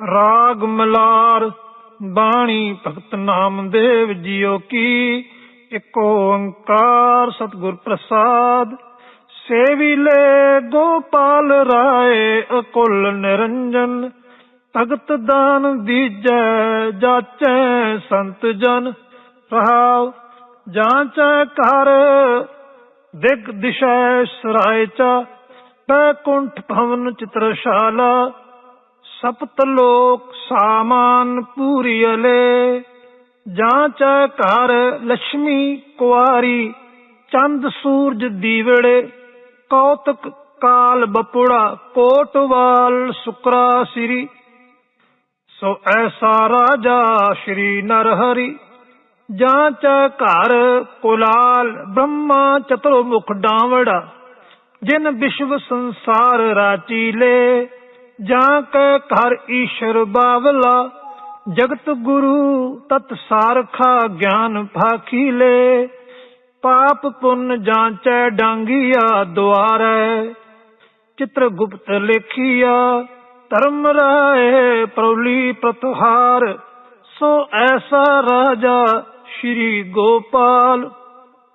ਰਾਗ ਮਲਾਰ, ਬਾਣੀ ਭਗਤ ਨਾਮਦੇਵ ਜੀਓ ਕੀ, ਇੱਕ ਓੰਕਾਰ ਸਤਿਗੁਰ ਪ੍ਰਸਾਦ। ਸੇਵੀਲੇ ਗੋਪਾਲ ਰਾਏ, ਅਕੁਲ ਨਿਰੰਜਨ। ਭਗਤ ਦਾਨ ਦੀਜੈ, ਜਾਚੈ ਸੰਤ ਜਨ। ਰਹਾਉ, ਜਾਂਚੈ ਕਰ ਦਿਗ ਦਿਸ਼ੈ ਸਰਾਇ ਚਾ। ਬੈਕੁੰਠ ਭਵਨ ਚਿਤਰਸ਼ਾਲਾ ਸਪਤ ਲੋਕ ਸਾਮਾਨ ਪੂਰੀਅਲੇ। ਜਾਂਚੈ ਘਰ ਲక్ష్ਮੀ ਕੁਆਰੀ, ਚੰਦ ਸੂਰਜ ਦੀਵੜੇ, ਕੌਤਕ ਕਾਲ ਬਪੁੜਾ, ਕੋਟਵਾਲ ਸੁਕਰਾ ਸ੍ਰੀ। ਸੋ ਐਸਾ ਰਾਜਾ ਸ਼੍ਰੀ ਨਰਹਰੀ ਜਾਂਚੈ ਘਰ ਕੁਲਾਲ ਬ੍ਰਹਮਾ ਚਤੁਰਮੁਖ ਡਾਵੜਾ, ਜਿਨ ਵਿਸ਼ਵ ਸੰਸਾਰ ਰਾਚੀਲੇ ਜਾਂ ਕੈ ਘਰ ਈਸ਼ਰ ਬਾਵਲਾ, ਜਗਤ ਗੁਰੂ ਤਤ ਸਾਰਖਾ ਗਿਆਨ ਭਾਖੀਲੇ ਪਾਪ ਪੁੰਨ ਜਾਂਚੈ ਡਾਂਗੀਆ ਦੁਆਰੈ ਚਿਤ੍ਰ ਗੁਪਤ ਲੇਖੀਆ, ਧਰਮ ਰਾਏ ਪ੍ਰੌਲੀ ਪ੍ਰਤਹਾਰ। ਸੋ ਐਸਾ ਰਾਜਾ ਸ਼੍ਰੀ ਗੋਪਾਲ,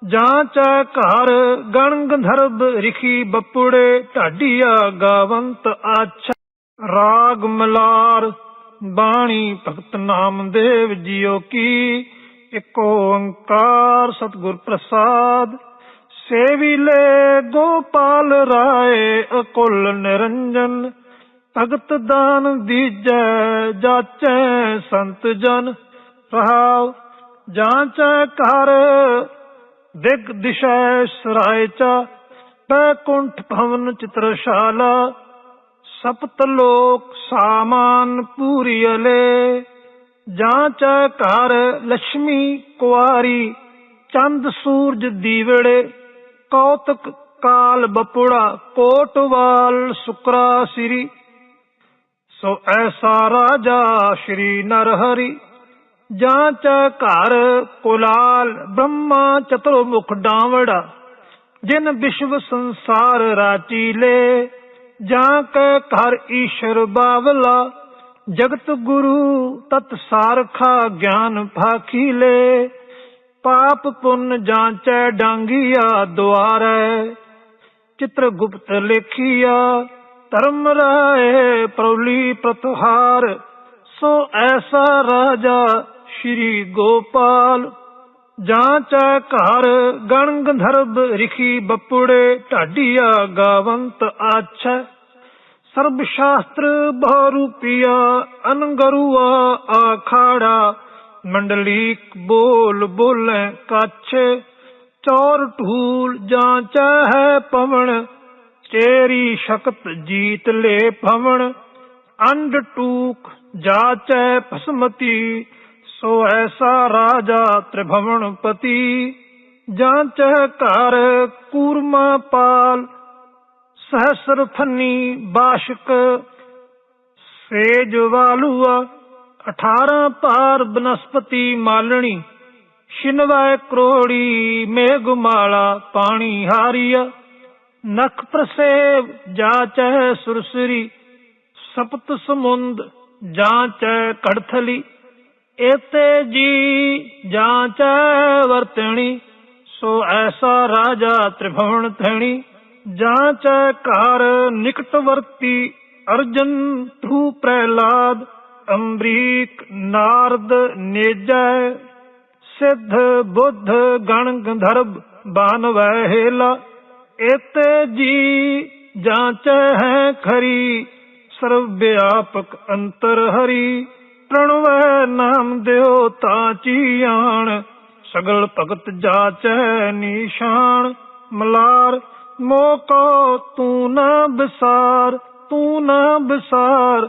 ਜਾਂਚੈ ਘਰ ਗਣ ਗੰਧਰਵ ਰਿਖੀ ਬਪੁੜੇ, ਢਾਡੀਆ ਗਾਵੰਤ ਆਛਾ। ਰਾਗ ਮਲਾਰ, ਬਾਣੀ ਭਗਤ ਨਾਮਦੇਵ ਜੀਓ ਕੀ, ਇੱਕ ਓੰਕਾਰ ਸਤਿਗੁਰ ਪ੍ਰਸਾਦ। ਸੇਵੀ ਸੇਵੀਲੇ ਗੋਪਾਲ ਰਾਏ, ਅਕੁਲ ਨਿਰੰਜਨ। ਭਗਤ ਦਾਨ ਦੀਜੈ, ਜਾਚੈ ਸੰਤ ਜਨ। ਰਹਾਉ, ਜਾਂਚੈ ਕਰ ਦਿਗ ਦਿਸ਼ੈ ਸਰਾਇ ਚਾ। ਬੈਕੁੰਠ ਭਵਨ ਚਿਤਰਸ਼ਾਲਾ ਸਪਤ ਲੋਕ ਸਾਮਾਨ ਪੂਰੀਅਲੇ ਜਾਂਚੈ ਘਰ ਲక్ష్ਮੀ ਕੁਆਰੀ, ਚੰਦ, ਸੂਰਜ, ਦੀਵੜੇ, ਕੌਤਕ, ਕਾਲ, ਬਪੁੜਾ ਕੋਟਵਾਲ ਸੁਕਰਾ, ਸਿਰੀ। ਸੋ ਐਸਾ ਰਾਜਾ ਸ਼੍ਰੀ ਨਰਹਰੀ। ਚ ਘਰ, ਕੁਲਾਲ, ਬ੍ਰਹਮਾ, ਚਤੁਰਮੁਖ, ਡਾਵੜਾ, ਜਿਨ ਵਿਸ਼ਵ ਸੰਸਾਰ ਰਾਚੀਲੇ ਜਾਂ ਕੈ ਘਰ ਈਸ਼ਰ ਬਾਵਲਾ, ਜਗਤ ਗੁਰੂ ਤਤ ਸਾਰਖਾ ਗਿਆਨ ਭਾਖੀਲੇ ਪਾਪ ਪੁੰਨ ਜਾਂਚੈ ਡਾਂਗੀਆ ਦੁਆਰੈ ਚਿਤ੍ਰ ਗੁਪਤ ਲੇਖੀਆ, ਧਰਮ ਰਾਏ ਪ੍ਰੌਲੀ ਪ੍ਰਤਹਾਰ। ਸੋ ਐਸਾ ਰਾਜਾ ਸ਼੍ਰੀ ਗੋਪਾਲ ਜਾਂਚੈ ਘਰ, ਗਣ ਗੰਧਰਵ ਰਿਖੀ ਬਪੁੜੇ ਢਾਡੀਆ ਗਾਵੰਤ ਆਛੈ। ਸਰਬ ਸ਼ਾਸਤਰ ਬਹੁਰੂਪੀਆ, ਅਨਗਰੂਆ ਆਖਾੜਾ, ਮੰਡਲੀਕ ਬੋਲ ਬੋਲੇ ਕਾਛੇ। ਚੌਰ ਢੂਲ ਜਾਂਚੈ ਹੈ ਪਵਨ ਚੇਰੀ ਸ਼ਕਤ ਜੀਤ ਲੈ ਭਵਨ ਅੰਡ ਟੂਕ ਜਾਚੈ ਭਸਮਤੀ ਸੋ ਐਸਾ ਰਾਜਾ ਤ੍ਰਿਭਵਨ ਪਤੀ ਜਾਂਚੈ ਘਰ ਕੂਰਮਾ ਪਾਲ, ਸਹਸਰ ਫੰਨੀ ਬਾਸ਼ਕ, ਸੇਜ ਵਾਲੂਆ 18 ਪਾਰ ਬਨਸਪਤੀ ਮਾਲਣੀ ਸ਼ਿਨਵਾਏ ਕਰੋੜੀ ਮੇਘਮਾਲਾ ਪਾਣੀ ਹਾਰੀਆ, ਨਖ ਪ੍ਰਸੇਵ ਜਾਚੈ ਸੁਰਸਰੀ, ਸਪਤ ਸਮੁੰਦ ਜਾਂਚੈ ਕੜਥਲੀ। ਇਤੇ ਜੀ ਜਾਂਚੈ ਵਰਤਣੀ, ਸੋ ਐਸਾ ਰਾਜਾ ਤ੍ਰਿਭਵਨ ਥਣੀ ਜਾਂਚੈ ਘਰ ਨਿਕਟਵਰਤੀ ਅਰਜਨ ਧੂ ਪ੍ਰਹਿਲਾਦ ਅੰਬਰੀਕ ਨਾਰਦ ਨੇਜੈ। ਸਿੱਧ ਬੁੱਧ ਗਣ ਗੰਧਰਵ ਬਾਨਵੈ ਹੇਲਾ। ਏਤੇ ਜੀ ਜਾਂਚੈ ਹੈ ਖਰੀ, ਸਰਵ ਵਿਆਪਕ ਅੰਤਰ ਹਰੀ। ਪ੍ਰਣਵੈ ਨਾਮ ਦਿਓ ਤਾਂ ਚੀਆਣ, ਸਗਲ ਭਗਤ ਜਾਚੈ ਨਿਸ਼ਾਨ ਮਲਾਰ, ਮੋਕੋ ਤੂੰ ਨਾ ਬਸਾਰ, ਤੂੰ ਨਾ ਬਸਾਰ,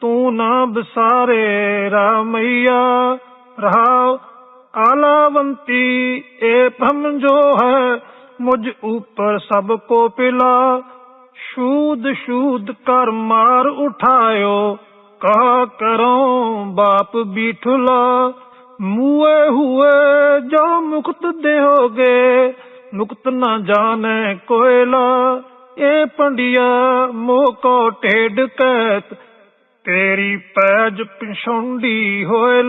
ਤੂੰ ਨਾ ਬਿਸਾਰੇ ਰਾਮਈਆ। ਰਹਾਉ ਆਲਾਵੰਤੀ, ਏ ਭਮ ਜੋ ਹੈ, ਮੁਝ ਉਪਰ ਸਭ ਕੋ ਪਿਲਾ। ਸ਼ੂਦ ਸ਼ੂਦ ਕਰ ਮਾਰ ਉਠਾਇਓ ਕਹਾ ਕਰੋ ਬਾਪ ਬੀਠਲਾ, ਮੂਏ ਹੁਏ ਜੋ ਮੁਕਤ ਦੇਹੋਗੇ, ਮੁਕਤ ਨਾ ਜਾਣੇ ਕੋਇਲਾ ਇਹ ਪੰਡਿਆ ਮੋਹ ਕੋ ਢੇਡ ਤੇਰੀ ਪੈਜ ਪਿਛੋਂਡੀ ਹੋਏ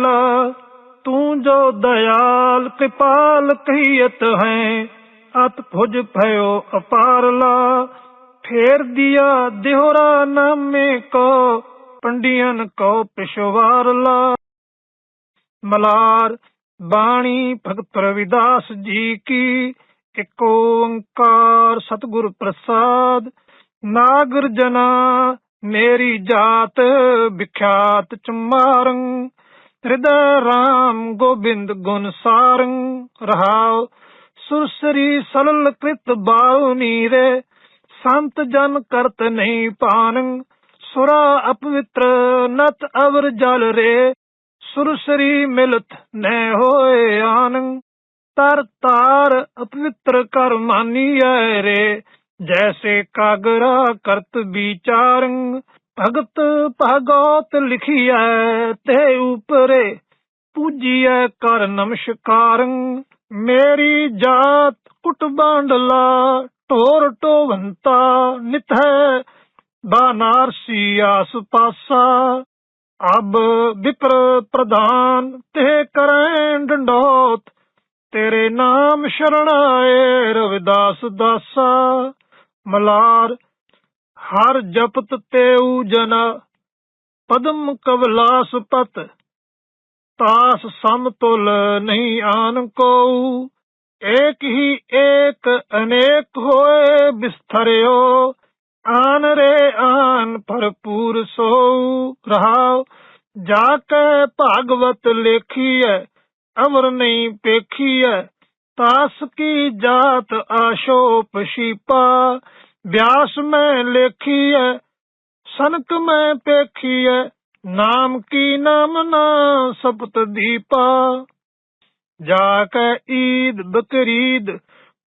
ਤੂੰ ਜੋ ਦਇਆਲ ਕਿਪਾਲ ਕਹੀਤ ਹੈ, ਅਤ ਭੁਜ ਭਇਓ ਅਪਾਰ ਫੇਰ ਦਿਆ ਦਿਹਰਾ ਨਾਮੇ ਕੋ ਪੰਡੀਅਨ ਕੋ ਪਿਸ਼ਵਾਰ ਲਾ ਮਲਾਰ, ਬਾਣੀ ਭਗਤ ਰਵਿਦਾਸ ਜੀ ਕੀ। ਇਕ ਓੰਕਾਰ ਸਤਿਗੁਰ ਪ੍ਰਸਾਦ। ਨਾਗਰ ਜਨਾ, ਮੇਰੀ ਜਾਤ ਵਿਖਿਆਤ ਚਮਾਰੰ। ਹਿਰਦੈ ਰਾਮ ਗੋਬਿੰਦ ਗੁਣ ਸਾਰੰ। ਰਹਾਉ ਸੁਰਸਰੀ ਸਲਲ ਕ੍ਰਿਤ ਬਾਉ ਨੀਰੇ। ਸੰਤ ਜਨ ਕਰਤ ਨਹੀਂ ਪਾਨੰ। ਸੁਰਾ ਅਪਵਿੱਤਰ, ਨਤ ਅਵਰ ਜਲ ਰੇ। ਸੁਰਸਰੀ ਮਿਲਤ ਨੈ ਹੋਏ ਆਨੰ। ਤਰ ਤਾਰ ਅਪਵਿੱਤਰ ਕਰ ਮਾਨੀਐ ਰੇ। ਜੈਸੇ ਕਾਗਰਾ ਕਰਤ ਵਿਚਾਰੰ। ਭਗਤ ਭਗਤ ਲਿਖੀਐ ਤੇ ਉਪਰੇ। ਪੂਜੀਐ ਕਰ ਨਮਸਕਾਰੰ। ਮੇਰੀ ਜਾਤ ਕੁਟ ਬਾਂਡਲਾ, ਢੋਰ ਢੋਵੰਤਾ, ਨਿਥੈ ਬਾਨਾਰਸੀ ਆਸ ਪਾਸਾ ਅਬ ਵਿਪਰ ਪ੍ਰਧਾਨ ਤੇ ਕਰੈ ਡੰਡੋਤ, ਤੇਰੇ ਨਾਮ ਸ਼ਰਣ ਰਵਿਦਾਸ ਦਾਸਾ। ਮਲਾਰ, ਹਰ ਜਪਤ ਤੇਉ ਜਨ ਪਦਮ ਕਵਲਾਸ ਪਤ, ਤਾਸ ਸਮਤੁਲ ਨਹੀਂ ਆਨ ਕੋ ਏਕ ਹੀ ਏਕ ਅਨੇਕ ਹੋਏ ਬਿਸਥਰਿਓ ਆਨ ਰੇ ਆਨ ਭਰਪੂਰ ਸੋ ਰਹਾਉ ਜਾ ਕੇ ਭਾਗਵਤ ਲੇਖੀਐ ਅਮਰ ਨਹੀਂ ਪੇਖੀਐ, ਤਾਸ ਕੀ ਜਾਤ ਆਸ਼ੋਪ ਸ਼ੀਪਾ ਵਿਆਸ ਮੈਂ ਲੇਖੀਐ, ਸਨਕ ਮੈਂ ਪੇਖੀਐ, ਨਾਮ ਕੀ ਨਾਮ ਨਾ ਸਪਤ ਦੀਪਾ। ਜਾ ਕੇ ਈਦ ਬਕਰੀਦ,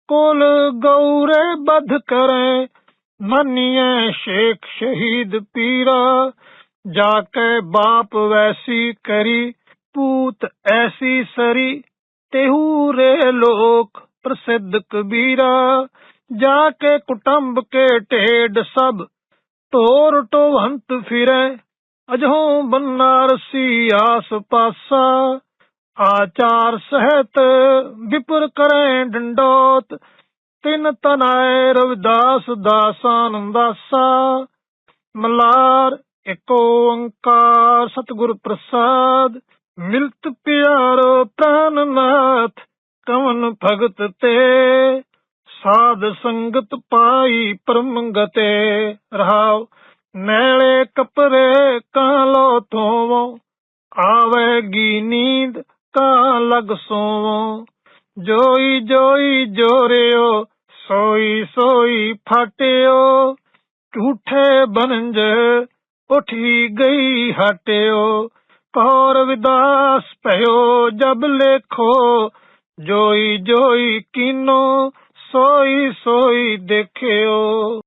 ਕੋਲ ਗੌਰੇ ਬਧ ਕਰੈ ਮੰਨੀਏ ਸ਼ੇਖ ਸ਼ਹੀਦ ਪੀਰਾ ਜਾ ਕੇ ਬਾਪ ਵੈਸੀ ਕਰੀ, ਪੂਤ ਐਸੀ ਸਰੀ, ਤੇਹੂ ਰੇ ਲੋਕ ਪ੍ਰਸਿੱਧ ਕਬੀਰਾ। ਜਾ ਕੇ ਕੁਟੰਬ ਕੇ ਢੇਡ ਸਭ ਤੋਰ ਟੋਹੰਤ ਫਿਰੇ, ਅਜਹੋਂ ਬੰਨਾਰਸੀ ਆਸ ਪਾਸਾ। ਆਚਾਰ ਸਹਿਤ ਵਿਪਰ ਕਰੈ ਡੰਡੋਤ ਤਿੰਨ ਤਨਾਏ ਰਵਿਦਾਸ ਦਾਸਾਨ ਦਾਸਾ ਮਲਾਰ ਏਕ ਓੰਕਾਰ ਸਤਿਗੁਰ ਪ੍ਰਸਾਦ, ਮਿਲਤ ਪਿਆਰੋ ਪ੍ਰਾਨਨਾਥ ਕਵਨ ਭਗਤ ਤੇ, ਸਾਧ ਸੰਗਤ ਪਾਈ ਪਰਮ ਗਤੇ ਰਹਾਉ ਮੈਲੇ ਕਪਰੇ ਕਾਲੋ ਲੋ ਆਵੇਗੀ ਨੀਂਦ, ਕਾ ਲਗ ਸੋਵੋ। ਜੋਈ ਜੋਈ ਜੋਰਿਓ, ਸੋਈ ਸੋਈ ਫਟਿਓ। ਝੂਠੇ ਬਨੰਜ ਉਠੀ ਗਈ ਹਟਿਓ। ਕੌਰ ਵਿਦਾਸ ਭਇਓ ਜਬ ਲੇਖੋ। ਜੋਈ ਜੋਈ ਕੀਨੋ, ਸੋਈ ਸੋਈ ਦੇਖਿਓ।